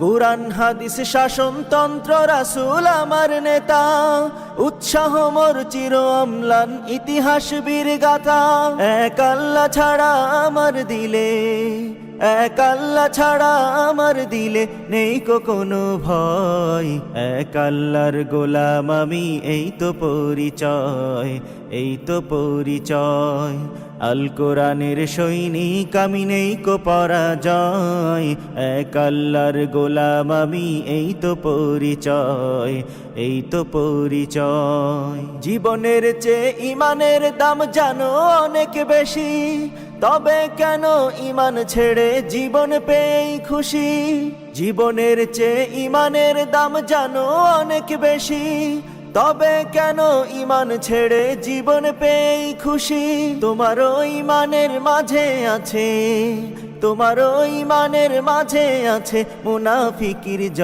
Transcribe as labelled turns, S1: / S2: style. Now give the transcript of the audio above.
S1: কোরআন, হাদিস শাসনতন্ত্র রাসুল আমার নেতা। উৎসাহ, মোর চির অম্লান ইতিহাস বীর গাথা এক আল্লাহ ছাড়া আমার দিলে এক আল্লাহ ছাড়া আমার দিলে নেই কোনো ভয়। এক আল্লাহর গোলাম আমি, এই তো পরিচয়, এই তো পরিচয়। আল কোরআনের সৈনিক আমি নেই কো পরাজয়। এক আল্লাহর গোলাম আমি, এই তো পরিচয়, এই তো পরিচয়। জীবনের চেয়ে ইমানের দাম জানো অনেক বেশি। তবে কেন ইমান ছেড়ে জীবন পেয়েই খুশি? জীবনের চেয়ে ইমানের দাম জানো অনেক বেশি। তবে কেন ইমান ছেড়ে জীবন পেয়েই খুশি? তোমারও ইমানের মাঝে আছে, তোমারও ইমানের মাঝে আছে মুনাফিকির জ